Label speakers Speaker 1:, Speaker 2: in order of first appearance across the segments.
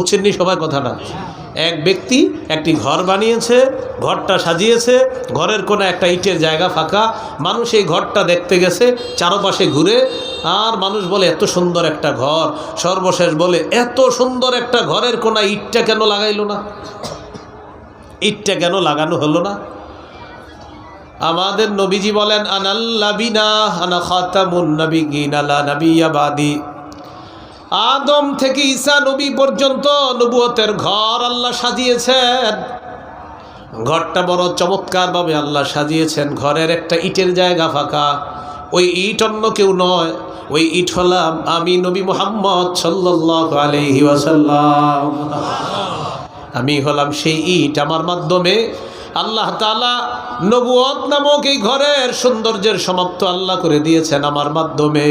Speaker 1: বুঝছেন নি সবাই কথাটা এক ব্যক্তি একটি ঘর বানিয়েছে, ঘরটা সাজিয়েছে, ঘরের কোনো একটা ইটের জায়গা ফাঁকা, মানুষ এই ঘরটা দেখতে গেছে, চারপাশে ঘুরে, আর মানুষ বলে, এত সুন্দর একটা ঘর। সর্বশেষ বলে, এত সুন্দর একটা ঘরের কোনা ইটটা কেন লাগাইলো না? ইটটা কেন লাগানো হলো না? আমাদের নবীজি বলেন আনাল্লাবিনা আনা খাতামুন নবিগিন আলা নবিয়াবাদি আদম থেকে ঈসা নবী পর্যন্ত নবুয়তের ঘর আল্লাহ সাজিয়েছেন। ঘরটা বড় চমৎকারভাবে আল্লাহ সাজিয়েছেন। ঘরের একটা ইটের জায়গা ফাঁকা। ওই ইট অন্য কেউ নয়। ওই ইট হলাম আমি নবী মোহাম্মদ সাল্লাল্লাহু আলাইহি ওয়াসাল্লাম। আমি হলাম সেই ইট। আমার মাধ্যমে আল্লাহ তালা নবুয়ত নামক এই ঘরের সৌন্দর্যের সমাপ্ত আল্লাহ করে দিয়েছেন। আমার মাধ্যমে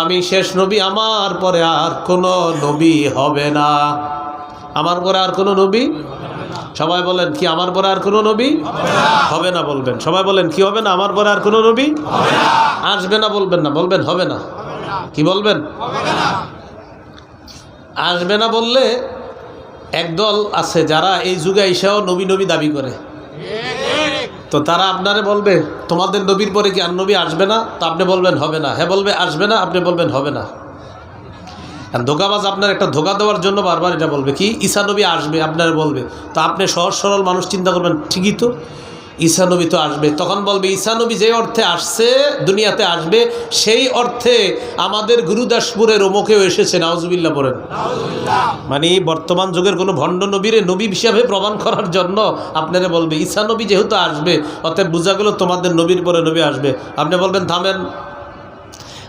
Speaker 1: আমি শেষ নবী, আমার পরে আর কোনো নবী হবে না। আমার পরে আর কোনো নবী? সবাই বলেন, কি আমার পরে আর কোনো নবী? হবে না বলবেন। সবাই বলেন, কি হবে না? আমার পরে আর কোনো নবী? আসবে না বলবেন না, বলবেন হবে না। কি বলবেন? আসবে না বললে একদল আছে যারা এই যুগে এসেও নবী নবী দাবি করে। তো তারা আপনারে বলবে, তোমাদের নবীর পরে কি আর নবী আসবে না? তো আপনি বলবেন, হবে না। হ্যাঁ বলবে, আসবে না। আপনি বলবেন, হবে না। আর ধোকাবাজ আপনার একটা ধোকা দেওয়ার জন্য বারবার এটা বলবে কি ঈশানবী আসবে। আপনারা বলবে। তো আপনি সহজ সরল মানুষ, চিন্তা করবেন, ঠিকই তো। ঈসা নবী তো আসবে। তখন বলবে ঈসা নবী যে অর্থে আসছে দুনিয়াতে আসবে সেই অর্থে আমাদের গুরুদাসপুরের ওমকেও এসেছে। নাউজুবিল্লা বলেন মানে বর্তমান যুগের কোনো ভণ্ড নবীরে নবী হিসাবে প্রমাণ করার জন্য আপনারা বলবে ঈসা নবী যেহেতু আসবে অর্থাৎ বোঝা গেল তোমাদের নবীর পরে নবী আসবে। আপনি বলবেন থামেন।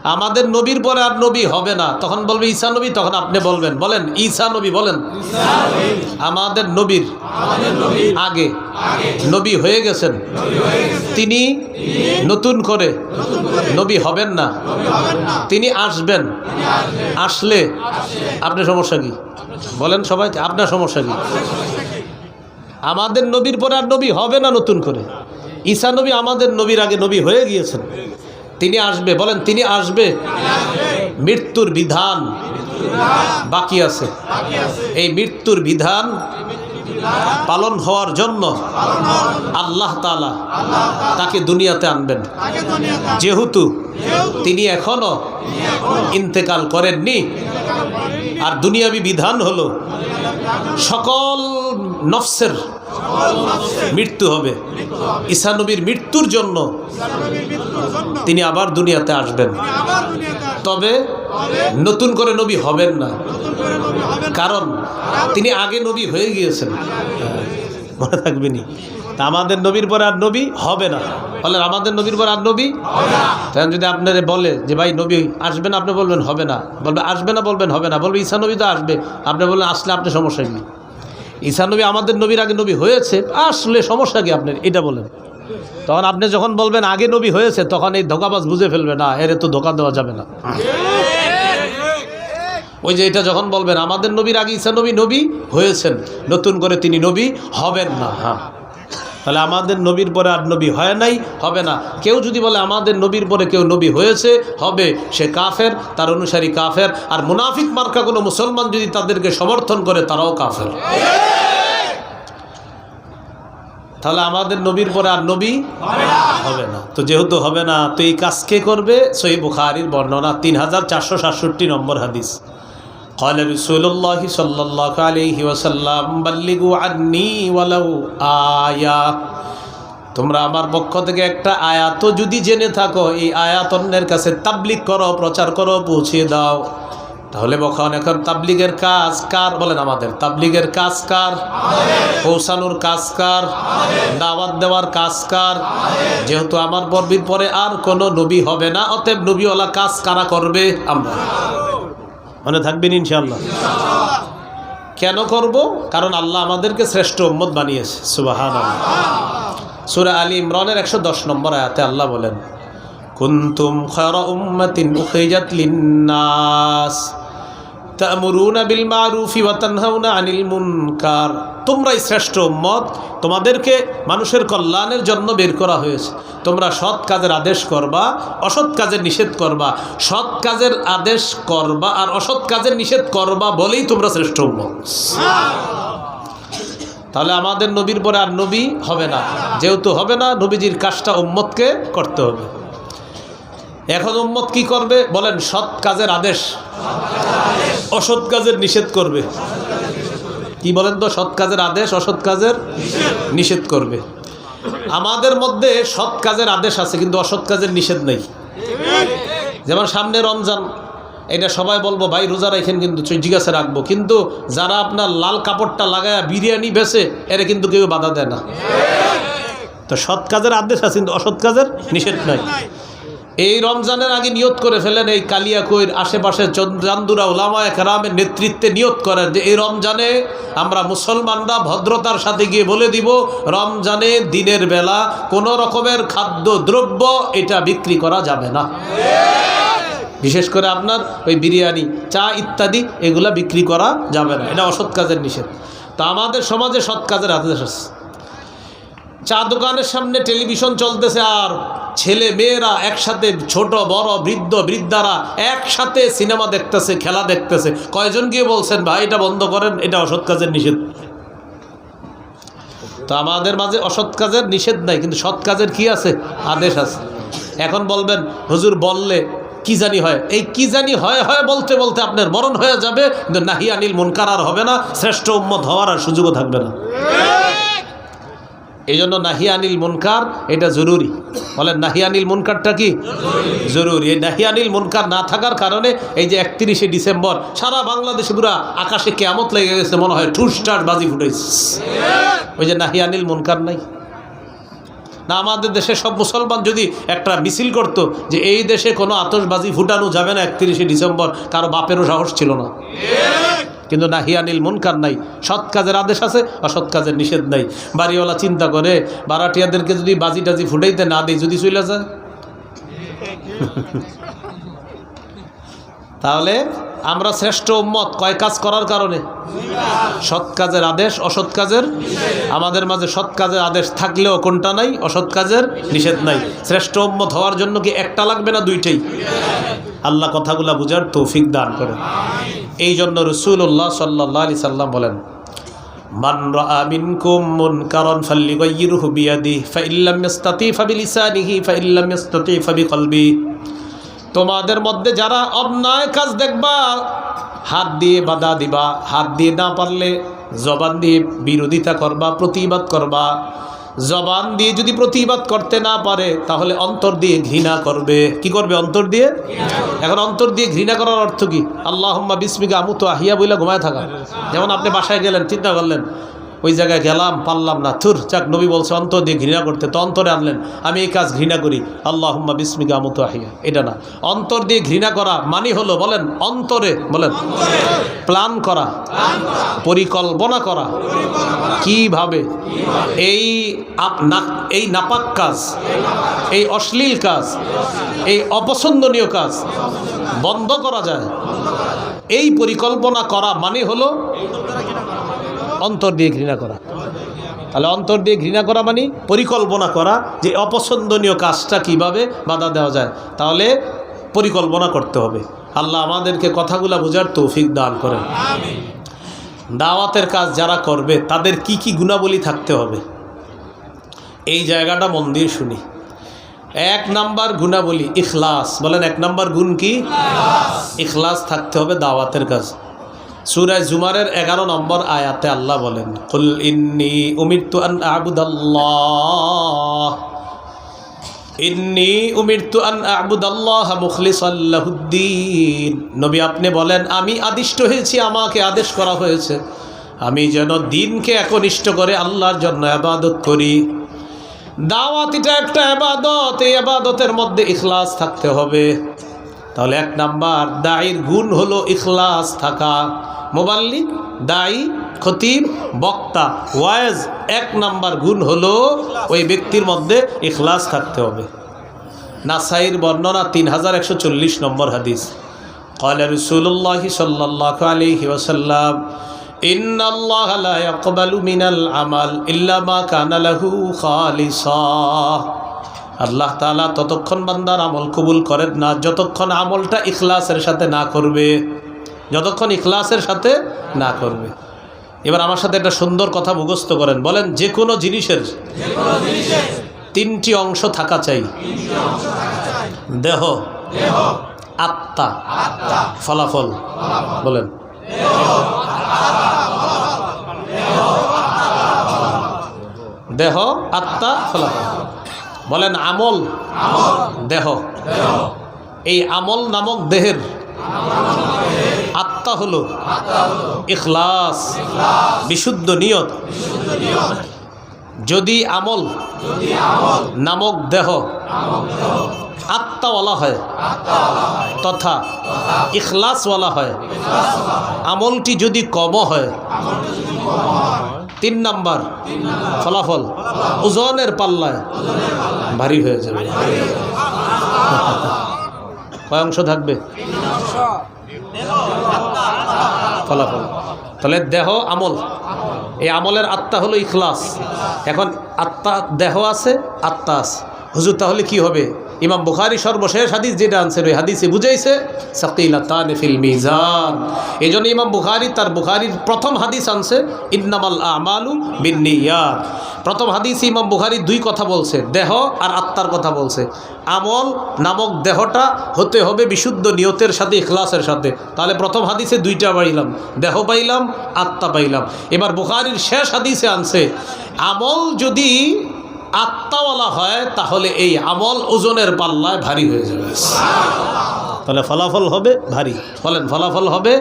Speaker 1: আমাদের নবীর পরে আর নবী হবে না। তখন বলবে, ঈসা নবী? তখন আপনি বলবেন। বলেন, ঈসা নবী বলেন। আমাদের নবীর আগে নবী হয়ে গেছেন। তিনি নতুন করে নবী হবেন না। তিনি আসবেন। আসলে আপনার সমস্যা কি? বলেন সবাই, আপনার সমস্যা কি? আমাদের নবীর পরে আর নবী হবে না নতুন করে। ঈসা নবী আমাদের নবীর আগে নবী হয়ে গিয়েছেন। তিনি আসবে, বলেন, তিনি আসবে। মৃত্যুর বিধান বাকি আছে। এই মৃত্যুর বিধান পালন হওয়ার জন্য আল্লাহ তালা তাকে দুনিয়াতে আনবেন। যেহেতু তিনি এখনও ইন্তেকাল করেননি, আর দুনিয়াবি বিধান হলো সকল নফসের মৃত্যু হবে। ঈসা নবীর মৃত্যুর জন্য তিনি আবার দুনিয়াতে আসবেন। তবে নতুন করে নবী হবেন না। কারণ তিনি আগে নবী হয়ে গিয়েছেন। মনে থাকবেনি তা আমাদের নবীর পর আর নবী হবে না। বলেন, আমাদের নবীর পর আর নবী তখন যদি আপনারে বলে যে, ভাই, নবী আসবে না, আপনি বলবেন, হবে না। বলবে, আসবে না, বলবেন, হবে না। বলবে, ঈসা নবী তো আসবে। আপনি বললেন, আসলে আপনার সমস্যা কি? ঈসা নবী আমাদের নবীর আগে নবী হয়েছে, আসলে সমস্যা কি আপনার? এটা বলেন। তখন আপনি যখন বলবেন আগে নবী হয়েছে, তখন এই ধোকাবাজ বুঝে ফেলবে, না, এর তো ধোকা দেওয়া যাবে না। ওই যে এটা যখন বলবেন, আমাদের নবীর আগে ঈসা নবী নবী হয়েছেন, নতুন করে তিনি নবী হবেন না। হ্যাঁ। তাহলে আমাদের নবীর পরে আর নবী হয় নাই, হবে না। কেউ যদি বলে আমাদের নবীর পরে কেউ নবী হয়েছে, হবে, সে কাফের, তার অনুসারী কাফের, আর মুনাফিক মার্কা কোনো মুসলমান যদি তাদেরকে সমর্থন করে, তারাও কাফের। তাহলে আমাদের নবীর পরে আর নবী হবে না। তো যেহেতু হবে না, তো এই কাজ কে করবে? সই বুখারির বর্ণনা, তিন হাজার চারশো সাতষট্টি নম্বর হাদিস। قال رسول الله صلى الله عليه وسلم بلغوا عني ولو آية তোমরা আমার পক্ষ থেকে একটা আয়াত যদি জেনে থাকো এই আয়াত অন্যের কাছে তাবলিগ করো প্রচার করো পৌঁছিয়ে দাও তাহলে বখন এখন তাবলিগের কাজ কার বলেন আমাদের তাবলিগের কাজ কার পৌঁছানোর কাজ কার দাওয়াত দেওয়ার কাজ কার যেহেতু আমার বর্বির পরে আর কোনো নবী হবে না অতএব নবীওয়ালা কাজ কারা করবে আমরা মনে থাকবেন ইনশাল্লাহ কেন করব? কারণ আল্লাহ আমাদেরকে শ্রেষ্ঠ উম্মত বানিয়েছে। সুবাহান সুরা আলী ইমরানের একশো দশ নম্বর আয়াতে আল্লাহ বলেন, কুন্তুম খারা উম্মাতিন উখেজাত লিন্নাস। বিল আনিল তোমরাই শ্রেষ্ঠ উম্মত, তোমাদেরকে মানুষের কল্যাণের জন্য বের করা হয়েছে। তোমরা সৎ কাজের আদেশ করবা, অসৎ কাজের নিষেধ করবা। সৎ কাজের আদেশ করবা আর অসৎ কাজের নিষেধ করবা বলেই তোমরা শ্রেষ্ঠ উম্মত। তাহলে আমাদের নবীর পরে আর নবী হবে না। যেহেতু হবে না, নবীজির কাজটা উম্মতকে করতে হবে। এখন উম্মত কি করবে? বলেন, সৎ কাজের আদেশ। অসৎ কাজের নিষেধ করবে। কি বলেন তো? সৎ কাজের আদেশ, অসৎ কাজের নিষেধ করবে। আমাদের মধ্যে সৎ কাজের আদেশ আছে, কিন্তু অসৎ কাজের নিষেধ নেই। যেমন সামনে রমজান, এটা সবাই বলব, ভাই, রোজা রাখেন কিন্তু জিজ্ঞাসা রাখব। কিন্তু যারা আপনার লাল কাপড়টা লাগায় বিরিয়ানি বেছে, এরা কিন্তু কেউ বাধা দেয় না। তো সৎ কাজের আদেশ আছে, কিন্তু অসৎ কাজের নিষেধ নাই। এই রমজানের আগে নিয়ত করে ফেলেন এই কালিয়াকৈর আশেপাশে চান্দুরা ওলামায় কেরামের নেতৃত্বে নিয়ত করেন যে এই রমজানে আমরা মুসলমানরা ভদ্রতার সাথে গিয়ে বলে দিব, রমজানে দিনের বেলা কোনো রকমের খাদ্য দ্রব্য এটা বিক্রি করা যাবে না। বিশেষ করে আপনার ওই বিরিয়ানি, চা ইত্যাদি এগুলা বিক্রি করা যাবে না। এটা অসৎ কাজের নিষেধ। তা আমাদের সমাজে সৎ কাজের আদেশ আছে। চা দোকানের সামনে টেলিভিশন চলতেছে আর ছেলে মেয়েরা একসাথে ছোট, বড়, বৃদ্ধ, বৃদ্ধারা একসাথে সিনেমা দেখতেছে, খেলা দেখতেছে। কয়জন গিয়ে বলছেন, ভাই, এটা বন্ধ করেন, এটা অসৎ কাজের নিষেধ। তো আমাদের মাঝে অসৎ কাজের নিষেধ নাই, কিন্তু সৎ কাজের কি আছে? আদেশ আছে। এখন বলবেন, হুজুর, বললে কি জানি হয়? এই কি জানি হয় হয় বলতে বলতে আপনার মরণ হয়ে যাবে, কিন্তু নাহি আনিল মুনকার আর হবে না, শ্রেষ্ঠ উম্মত হওয়ার আর সুযোগও থাকবে না। এই জন্য নাহিয়ানিল মুনকার, এটা জরুরি। বলেন, নাহিয়ানিল মুনকারটা কি? জরুরি। এই নাহিয়ানিল মুনকার না থাকার কারণে এই যে একত্রিশে ডিসেম্বর, সারা বাংলাদেশে পুরা আকাশে কেমত লেগে গেছে, মনে হয় ঠুসটার বাজি ফুটেছে ওই যে নাহিয়ানিল মুনকার নাই। না, আমাদের দেশে সব মুসলমান যদি একটা মিছিল করত যে এই দেশে কোনো আতশবাজি ফুটানো যাবে না একত্রিশে ডিসেম্বর, কারও বাপেরও সাহস ছিল না। কিন্তু নাহিয়ানিল মুনকার নাই। সৎ কাজের আদেশ আছে, অসৎ কাজের নিষেধ নাই। বাড়িওয়ালা চিন্তা করে, বারাটিয়াদেরকে যদি বাজি টাজি ফুটাইতে না দেয়, যদি চলে যায়? তাহলে আমরা শ্রেষ্ঠ উম্মত কয় কাজ করার কারণে? সৎ কাজের আদেশ, অসৎ কাজের? আমাদের মাঝে সৎ কাজের আদেশ থাকলেও কোনটা নাই, অসৎ কাজের নিষেধ নাই। শ্রেষ্ঠ উম্মত হওয়ার জন্য কি একটা লাগবে না দুইটাই? আল্লাহ কথাগুলা বুঝার তৌফিক দান করেন এই জন্য রসুল্লাহ সাল্লাহ আলি সাল্লাম বলেন, মান রাআ মিনকুম মুনকারান ফাল্যুগাইয়িরহু বিয়াদিহি ফাইল্লাম ইস্তাতি ফাবিলিসানিহি ফাইল্লাম ইস্তাতি ফাবিকলবি তোমাদের মধ্যে যারা অন্যায় কাজ দেখবা, হাত দিয়ে বাধা দিবা, হাত দিয়ে না পারলে জবান দিয়ে বিরোধিতা করবা, প্রতিবাদ করবা জবান দিয়ে যদি প্রতিবাদ করতে না পারে, তাহলে অন্তর দিয়ে ঘৃণা করবে। কি করবে অন্তর দিয়ে? এখন অন্তর দিয়ে ঘৃণা করার অর্থ কি? আল্লাহ বিস্মিকা আমু তো আহিয়া বইলা ঘুমায় থাকা। যেমন আপনি বাসায় গেলেন, চিন্তা করলেন ওই জায়গায় গেলাম, পারলাম না। থুর চাক নবী বলছে, অন্তর দিয়ে ঘৃণা করতে, তো অন্তরে আনলেন। আমি এই কাজ ঘৃণা করি। আল্লাহ হুম্মা বিস্মিকা আমতো আহিয়া এটা না। অন্তর দিয়ে ঘৃণা করা মানে হলো, বলেন, অন্তরে, বলেন প্ল্যান করা, পরিকল্পনা করা। কীভাবে? এই এই নাপাক কাজ, এই অশ্লীল কাজ, এই অপছন্দনীয় কাজ বন্ধ করা যায়। এই পরিকল্পনা করা মানে হলো অন্তর দিয়ে ঘৃণা করা। তাহলে অন্তর দিয়ে ঘৃণা করা মানে পরিকল্পনা করা যে অপছন্দনীয় কাজটা কীভাবে বাধা দেওয়া যায়। তাহলে পরিকল্পনা করতে হবে। আল্লাহ আমাদেরকে কথাগুলা বোঝার তৌফিক দান করেন। দাওয়াতের কাজ যারা করবে, তাদের কি কি গুণাবলী থাকতে হবে? এই জায়গাটা মন দিয়ে শুনি। এক নাম্বার গুণাবলী, ইখলাস। বলেন এক নাম্বার গুণ কি? ইখলাস। থাকতে হবে দাওয়াতের কাজ। সুরায় জুমারের এগারো নম্বর আয়াতে আল্লাহ বলেন, কুল ইন্নি উমিরতু আন আবুদাল্লাহ। ইন্নি উমিরতু আন আবুদাল্লাহ মুখলিসাল্লাহুদ্দিন নবী আপনি বলেন, আমি আদিষ্ট হয়েছি, আমাকে আদেশ করা হয়েছে। আমি যেন দিনকে একনিষ্ঠ করে আল্লাহর জন্য আবাদত করি। দাওয়াতিটা একটা আবাদত, এই আবাদতের মধ্যে ইখলাস থাকতে হবে। তাহলে এক নাম্বার দায়ীর গুণ হলো ইখলাস থাকা মোবাল্লিক দায়ী খতিব বক্তা ওয়াজ এক নাম্বার গুণ হলো ওই ব্যক্তির মধ্যে ইখলাস থাকতে হবে নাসাইর বর্ণনা তিন হাজার একশো চল্লিশ নম্বর হাদিস قال رسول الله صلى الله عليه وسلم إن الله لا يقبل من العمل إلا ما كان له خالصا আল্লাহ তাআলা ততক্ষণ বান্দার আমল কবুল করেন না, যতক্ষণ আমলটা ইখলাসের সাথে না করবে, যতক্ষণ ইখলাসের সাথে না করবে। এবার আমার সাথে একটা সুন্দর কথা মুখস্থ করেন, বলেন, যে কোনো জিনিসের তিনটি অংশ থাকা চাই। দেহ, আত্মা, ফলাফল, বলেন। দেহ, আত্মা, ফলাফল। বলেন আমল, দেহ। এই আমল নামক দেহের আত্মা হলো ইখলাস, বিশুদ্ধ নিয়ত। যদি আমল নামক দেহ আত্মাওয়ালা হয় তথা ইখলাসওয়ালা হয়, আমলটি যদি কম হয় তিন নাম্বার ফলাফল ওজনের পাল্লায় ভারী হয়ে যাবে। কয় অংশ থাকবে? ফলাফল। তাহলে দেহ আমল। এই আমলের আত্মা হলো ইখলাস। এখন আত্মা দেহ আছে, আত্মা আছে। হুজুর, তাহলে কি হবে? ইমাম বুখারি সর্বশেষ হাদিস যেটা আনছেন ওই হাদিসে বুঝাইছে, সাকিলাতান মিজান। এই জন্য ইমাম বুখারি তার বুখারির প্রথম হাদিস আনছে, ইন্নামাল আমালু বিন্নিয়াত। প্রথম হাদিস ইমাম বুখারি দুই কথা বলছে, দেহ আর আত্মার কথা বলছে। আমল নামক দেহটা হতে হবে বিশুদ্ধ নিয়তের সাথে, ইখলাসের সাথে। তাহলে প্রথম হাদিসে দুইটা পাইলাম, দেহ পাইলাম, আত্মা পাইলাম। এবার বুখারির শেষ হাদিসে আনছে, আমল যদি আত্মাওয়ালা হয় তাহলে এই আমল ওজনের পাল্লায় ভারী হয়ে যাবে। তাহলে ফলাফল হবে ভারী। বলেন ফলাফল হবে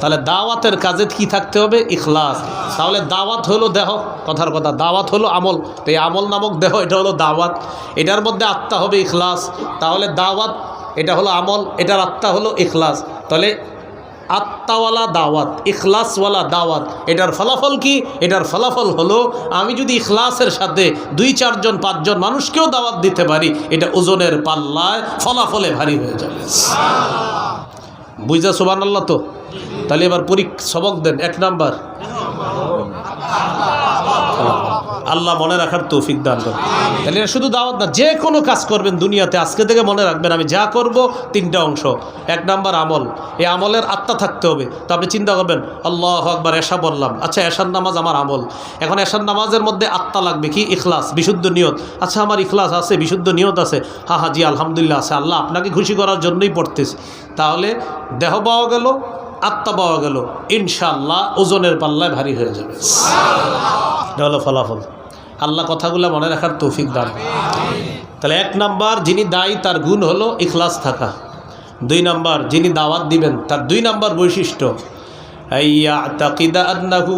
Speaker 1: তাহলে দাওয়াতের কাজে কি থাকতে হবে? ইখলাস। তাহলে দাওয়াত হলো দেহ কথার কথা দাওয়াত হলো আমল। তো এই আমল নামক দেহ এটা হলো দাওয়াত। এটার মধ্যে আত্মা হবে ইখলাস। তাহলে দাওয়াত এটা হলো আমল এটার আত্মা হলো ইখলাস। তাহলে আত্মাওয়ালা দাওয়াত, ইখলাসওয়ালা দাওয়াত। এটার ফলাফল কি? এটার ফলাফল হলো, আমি যদি ইখলাসের সাথে দুই, চারজন, পাঁচজন মানুষকেও দাওয়াত দিতে পারি, এটা ওজনের পাল্লায় ফলাফলে ভারী হয়ে যাবে। বুঝা সুবান আল্লাহ তো? তাহলে এবার পরীক সবক দেন, এক নাম্বার। আল্লাহ মনে রাখার তৌফিক দান করেন। তাহলে শুধু দাওয়াত না, যে কোনো কাজ করবেন দুনিয়াতে, আজকে থেকে মনে রাখবেন, আমি যা করব তিনটা অংশ। এক নাম্বার আমল। এই আমলের আত্মা থাকতে হবে। তো আপনি চিন্তা করবেন, আল্লাহ আকবার, এশা বললাম। আচ্ছা এশার নামাজ আমার আমল। এখন এশার নামাজের মধ্যে আত্মা লাগবে কি? ইখলাস, বিশুদ্ধ নিয়ত। আচ্ছা আমার ইখলাস আছে, বিশুদ্ধ নিয়ত আছে। হা হা, জি, আলহামদুলিল্লাহ আছে। আল্লাহ আপনাকে খুশি করার জন্যই পড়তেছি। তাহলে দেহ পাওয়া গেল আত্মা পাওয়া গেল ইনশাল্লাহ ওজনের পাল্লায় ভারী হয়ে যাবে। এটা হলো ফলাফল। আল্লাহ কথাগুলো মনে রাখার তৌফিক দান। তাহলে এক নাম্বার যিনি দায়ী তার গুণ হলো ইখলাস থাকা। দুই নাম্বার যিনি দাওয়াত দিবেন তার দুই নাম্বার বৈশিষ্ট্য ইয়াতাকিদা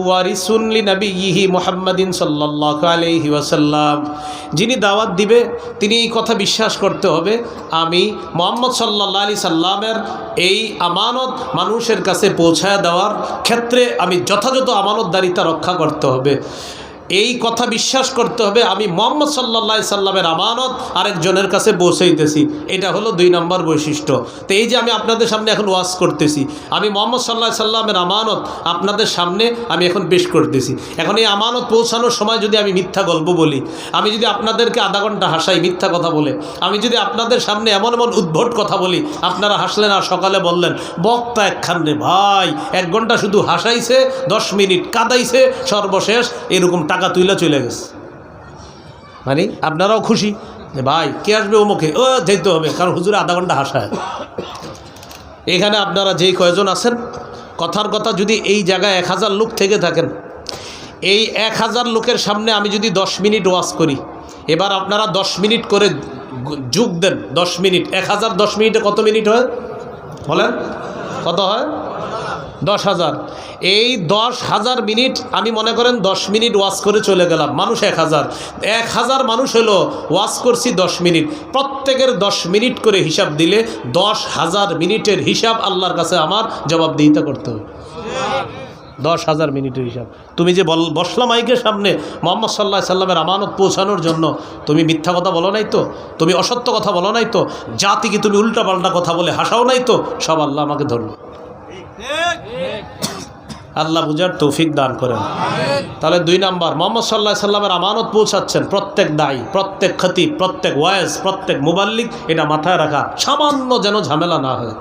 Speaker 1: وارث لنبيه محمد صلى الله عليه وسلم। যিনি দাওয়াত দিবে, তিনি এই কথা বিশ্বাস করতে হবে, আমি মোহাম্মদ সাল্লাহ আলি সাল্লামের এই আমানত মানুষের কাছে পৌঁছায় দেওয়ার ক্ষেত্রে আমি যথাযথ আমানতদারিতা রক্ষা করতে হবে। এই কথা বিশ্বাস করতে হবে। আমি মোহাম্মদ সাল্লা সাল্লামের আমানত আরেকজনের কাছে পৌঁছাইতেছি। এটা হলো দুই নম্বর বৈশিষ্ট্য। তো এই যে আমি আপনাদের সামনে এখন ওয়াজ করতেছি, আমি মোহাম্মদ সাল্লাহ সাল্লামের আমানত আপনাদের সামনে আমি এখন পেশ করতেছি। এখন এই আমানত পৌঁছানোর সময় যদি আমি মিথ্যা গল্প বলি, আমি যদি আপনাদেরকে আধা ঘণ্টা হাসাই মিথ্যা কথা বলে, আমি যদি আপনাদের সামনে এমন এমন উদ্ভট কথা বলি, আপনারা হাসলেন আর সকালে বললেন, বক্তা একখান ভাই, এক ঘণ্টা শুধু হাসাইছে, দশ মিনিট কাদাইছে, সর্বশেষ এরকম টাকা তুইলা চলে গেছে। মানে আপনারাও খুশি যে ভাই, কে আসবে অমুকে ও যেতে হবে, কারণ হুজুরে আধা ঘণ্টা হাসায়। এখানে আপনারা যেই কয়জন আছেন, কথার কথা যদি এই জায়গায় এক হাজার লোক থেকে থাকেন, এই এক হাজার লোকের সামনে আমি যদি দশ মিনিট ওয়াজ করি, এবার আপনারা দশ মিনিট করে যোগ দেন, দশ মিনিট। এক হাজার দশ মিনিটে কত মিনিট হয়? বলেন। কত হয়? দশ হাজার। এই দশ হাজার মিনিট, আমি মনে করেন দশ মিনিট ওয়াশ করে চলে গেলাম, মানুষ এক হাজার। এক হাজার মানুষ হলো ওয়াশ করছি দশ মিনিট। প্রত্যেকের দশ মিনিট করে হিসাব দিলে দশ হাজার মিনিটের হিসাব আল্লাহর কাছে আমার জবাবদিহিতা করতে হবে। দশ হাজার মিনিটের হিসাব। তুমি যে বল বসলা মাইকের সামনে মোহাম্মদ সাল্লাহ সাল্লামের আমানত পৌঁছানোর জন্য, তুমি মিথ্যা কথা বলো নাই তো? তুমি অসত্য কথা বলো নাই তো? জাতিকে তুমি উল্টাপাল্টা কথা বলে হাসাও নাই তো? সব আল্লাহ আমাকে ধরলো। আল্লাহ বুঝার তৌফিক দান করেন। তাহলে দুই নাম্বার, মোহাম্মদ সাল্লাহ সাল্লামের আমানত পৌঁছাচ্ছেন প্রত্যেক দায়ী, প্রত্যেক খতিব, প্রত্যেক ওয়াইজ, প্রত্যেক মুবাল্লিক, এটা মাথায় রাখা সামান্য যেন ঝামেলা না হয়।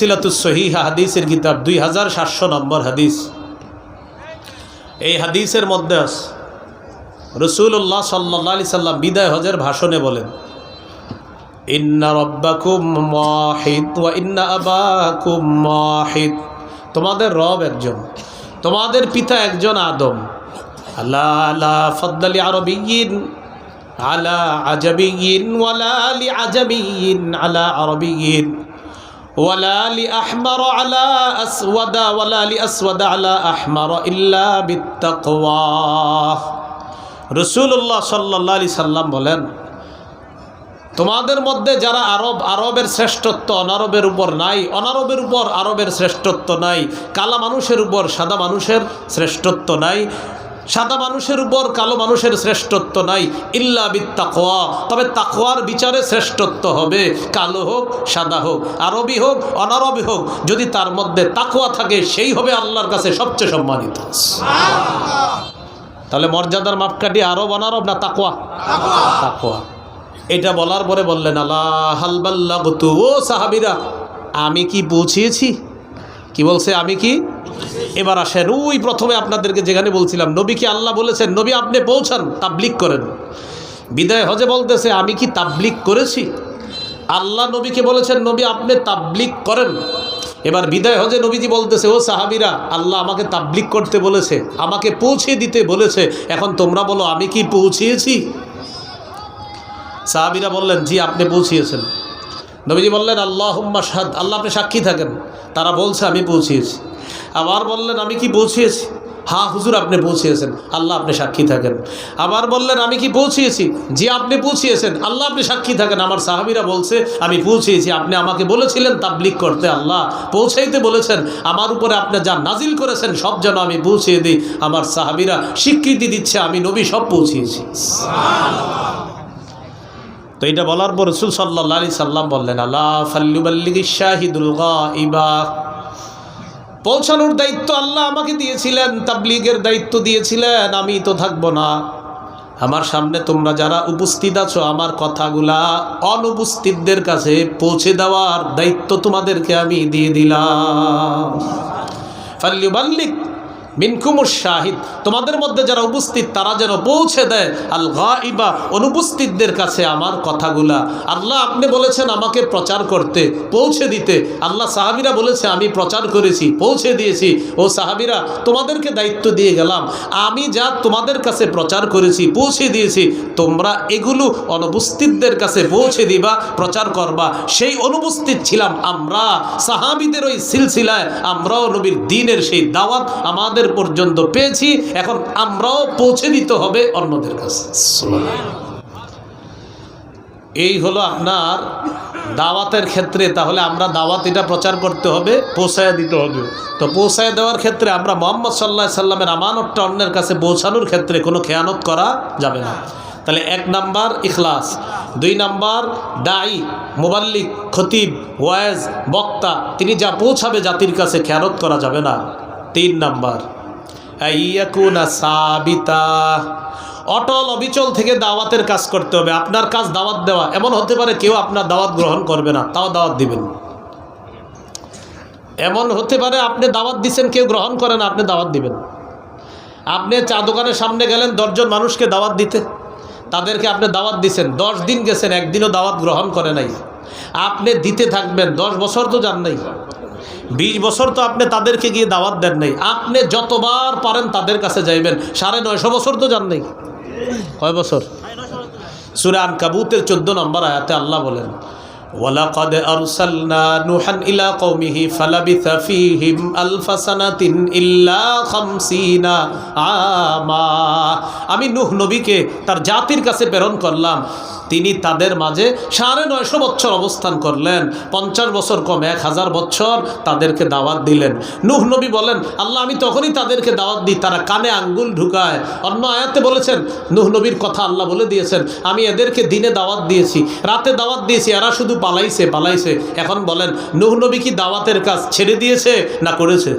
Speaker 1: সিলাতুস সহিহা হাদিসের কিতাব দুই হাজার সাতশো নম্বর হাদিস। এই হাদিসের মধ্যে আস রসুল্লাহ সাল্লাহ আলি সাল্লাম বিদায় হজের ভাষণে বলেন, ইন্না রব্বাকুম মাহিদ ওয়া ইন্না আবাকুম মাহিদ তোমাদের রব একজন, তোমাদের পিতা একজন আদম। আল্লাহ আলা ফদ্দালি আরবিয়িন আলা আজাবিয়িন ওয়ালা আলি আজাবিয়িন আলা আরবিয়িন ولا لأحمر على أسود ولا لأسود على أحمر إلا بالتقوى রসুল্লাহ সাল্লাহ আলি সাল্লাম বলেন তোমাদের মধ্যে যারা আরব আরবের শ্রেষ্ঠত্ব অনারবের উপর নাই অনারবের উপর আরবের শ্রেষ্ঠত্ব নাই কালা মানুষের উপর সাদা মানুষের শ্রেষ্ঠত্ব নাই সাদা মানুষের উপর কালো মানুষের শ্রেষ্ঠত্ব নাই ইল্লা বিত তাকোয়া তবে তাকোয়ার বিচারে শ্রেষ্ঠত্ব হবে। কালো হোক সাদা হোক আরবি হোক অনারবি হোক যদি তার মধ্যে তাকোয়া থাকে সেই হবে আল্লাহর কাছে সবচেয়ে সম্মানিত। তাহলে মর্যাদার মাপকাঠি আরব অনারব না তাকোয়া তাকোয়া এটা বলার পরে বললেন আল্লাহ হালবাল্লা ও সাহাবিরা আমি কি বুঝিয়েছি? কি বলছে আমি কি এবার আসেন। ওই প্রথমে আপনাদেরকে যেখানে বলছিলাম নবীকে আল্লাহ বলেছেন? নবী, আপনি পৌঁছান তাবলিক করেন। বিদায় হজে বলতেছে, আমি কি তাবলিক করেছি? আল্লাহ নবীকে বলেছেন, নবী, আপনি তাবলিক করেন। এবার বিদায় হজে নবীজি বলতেছে, ও সাহাবিরা, আল্লাহ আমাকে তাবলিক করতে বলেছে, আমাকে পৌঁছে দিতে বলেছে। এখন তোমরা বলো, আমি কি পৌঁছিয়েছি? সাহাবিরা বললেন, জি, আপনি পৌঁছিয়েছেন। নবীজি বললেন আল্লাহ আল্লাহ আপনি সাক্ষী থাকেন। তারা বলছে, আমি পৌঁছিয়েছি। আবার বললেন, আমি কি পৌঁছিয়েছি হ্যাঁ হুজুর, আপনি পৌঁছিয়েছেন আল্লাহ আপনি সাক্ষী থাকেন। আবার বললেন, আমি কি পৌঁছিয়েছি জি, আপনি পৌঁছিয়েছেন আল্লাহ আপনি সাক্ষী থাকেন। আমার সাহাবিরা বলছে, আমি পৌঁছিয়েছি আপনি আমাকে বলেছিলেন তাবলিক করতে, আল্লাহ পৌঁছাইতে বলেছেন। আমার উপরে আপনি যা নাজিল করেছেন, সব যেন আমি পৌঁছিয়ে দিই। আমার সাহাবিরা স্বীকৃতি দিচ্ছে, আমি নবী, সব পৌঁছিয়েছি। তো এটা বলার পর রসুল সাল্লাহ সাল্লাম বললেন, আল্লাহ ফাল্লুবাল্লিগি শাহিদুল গা ইবা পৌঁছানোর দায়িত্ব আল্লাহ আমাকে দিয়েছিলেন, তাবলিগের দায়িত্ব দিয়েছিলেন, আমি তো থাকব না। আমার সামনে তোমরা যারা উপস্থিত আছো, আমার কথাগুলা অনুপস্থিতদের কাছে পৌঁছে দেওয়ার দায়িত্ব তোমাদেরকে আমি দিয়ে দিলাম। ফাল্লুবাল্লিক মিনকুমুর শাহিদ। তোমাদের মধ্যে যারা উপস্থিত, তারা যেন পৌঁছে দেয় আল গাইবা অনুপস্থিতদের কাছে আমার কথাগুলা। আল্লাহ আপনি বলেছেন আমাকে প্রচার করতে, পৌঁছে দিতে। আল্লাহ সাহাবিরা বলেছে, আমি প্রচার করেছি, পৌঁছে দিয়েছি। ও সাহাবিরা, তোমাদেরকে দায়িত্ব দিয়ে গেলাম। আমি যা তোমাদের কাছে প্রচার করেছি, পৌঁছে দিয়েছি, তোমরা এগুলো অনুপস্থিতদের কাছে পৌঁছে দিবা, প্রচার করবা। সেই অনুপস্থিত ছিলাম আমরা। সাহাবিদের ওই সিলসিলায় আমরাও নবীর দিনের সেই দাওয়াত আমাদের পর্যন্ত পেয়েছি, এখন আমরাও পৌঁছে দিতে হবে অন্যদের কাছে। এই হলো আপনার দাওয়াতের ক্ষেত্রে, তাহলে আমরা দাওয়াত এটা প্রচার করতে হবে, পৌঁছায় দিতে হবে। তো পৌঁছায় দেওয়ার ক্ষেত্রে আমরা মোহাম্মদ সাল্লাহ সাল্লামের আমানতটা অন্যের কাছে পৌঁছানোর ক্ষেত্রে কোনো খেয়ানত করা যাবে না। তাহলে এক নাম্বার ইখলাস, দুই নাম্বার দায়ী মোবাল্লিক, খতিব ওয়াজ বক্তা, তিনি যা পৌঁছাবে জাতির কাছে খেয়ানত করা যাবে না। তিন নাম্বার অটল অবিচল থেকে দাওয়াতের কাজ করতে হবে। আপনার কাজ দাওয়াত দেওয়া। এমন হতে পারে কেউ আপনার দাওয়াত গ্রহণ করবে না, তাও দাওয়াত দিবেন। এমন হতে পারে আপনি দাওয়াত দিচ্ছেন কেউ গ্রহণ করে না, আপনি দাওয়াত দিবেন। আপনি চা দোকানের সামনে গেলেন, দশজন মানুষকে দাওয়াত দিতে। তাদেরকে আপনি দাওয়াত দিচ্ছেন দশ দিন গেছেন, একদিনও দাওয়াত গ্রহণ করে নাই। আপনি দিতে থাকবেন, দশ বছর তো যান নাই। বিশ বছর তো আপনি তাদেরকে গিয়ে দাওয়াত দেন নাই। আপনি যতবার পারেন তাদের কাছে যাইবেন। সাড়ে নয়শো বছর তো যান নাই। কয় বছর? সুরান কাবুতের চোদ্দ নম্বর আয়াতে আল্লাহ বলেন ইলা ইল্লা খামসিনা আমি নুহ নবীকে তার জাতির কাছে প্রেরণ করলাম। তিনি তাদের মাঝে সাড়ে নয়শো বছর অবস্থান করলেন। পঞ্চাশ বছর কম, এক হাজার বছর তাদেরকে দাওয়াত দিলেন। নুহ নবী বলেন, আল্লাহ, আমি তখনই তাদেরকে দাওয়াত দিই, তারা কানে আঙ্গুল ঢুকায়। অন্য আয়াতে বলেছেন, নুহ নবীর কথা আল্লাহ বলে দিয়েছেন, আমি এদেরকে দিনে দাওয়াত দিয়েছি, রাতে দাওয়াত দিয়েছি, এরা শুধু পালাইছে পালাইছে। এখন বলেন, নুহ নবী কি দাওয়াতের কাজ ছেড়ে দিয়েছে না করেছে?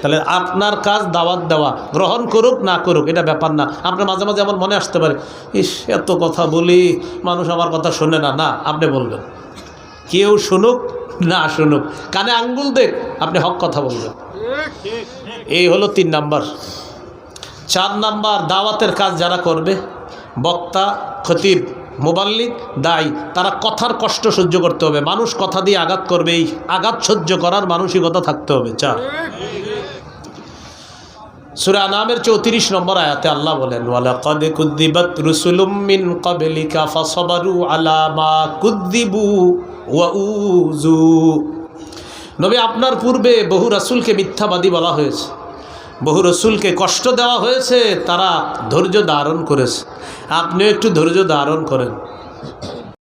Speaker 1: তাহলে আপনার কাজ দাওয়াত দেওয়া, গ্রহণ করুক না করুক, এটা ব্যাপার না। আপনার মাঝে মাঝে আমার মনে আসতে পারে, ইস, এত কথা বলি মানুষ আমার কথা শোনে না। না, আপনি বলবেন। কেউ শুনুক, না শুনুক। কানে আঙ্গুল দেখ, আপনি হক কথা বলবেন। এই হলো তিন নাম্বার। চার নাম্বার, দাওয়াতের কাজ যারা করবে, বক্তা, খতিব, মোবাল্লিক দায়ী তারা কথার কষ্ট সহ্য করতে হবে। মানুষ কথা দিয়ে আঘাত করবে, এই আঘাত সহ্য করার মানসিকতা থাকতে হবে। চার। সুরা নামের চৌত্রিশ নম্বর আয়াতে আল্লাহ বলেন, ওয়ালাকাদ কুদ্দিবাত রুসুলুম মিন ওয়া উযু। নবী, আপনার পূর্বে বহু রাসূলকে মিথ্যাবাদী বলা হয়েছে। বহু রসুলকে কষ্ট দেওয়া হয়েছে, তারা ধৈর্য ধারণ করেছে। আপনিও একটু ধৈর্য ধারণ করেন।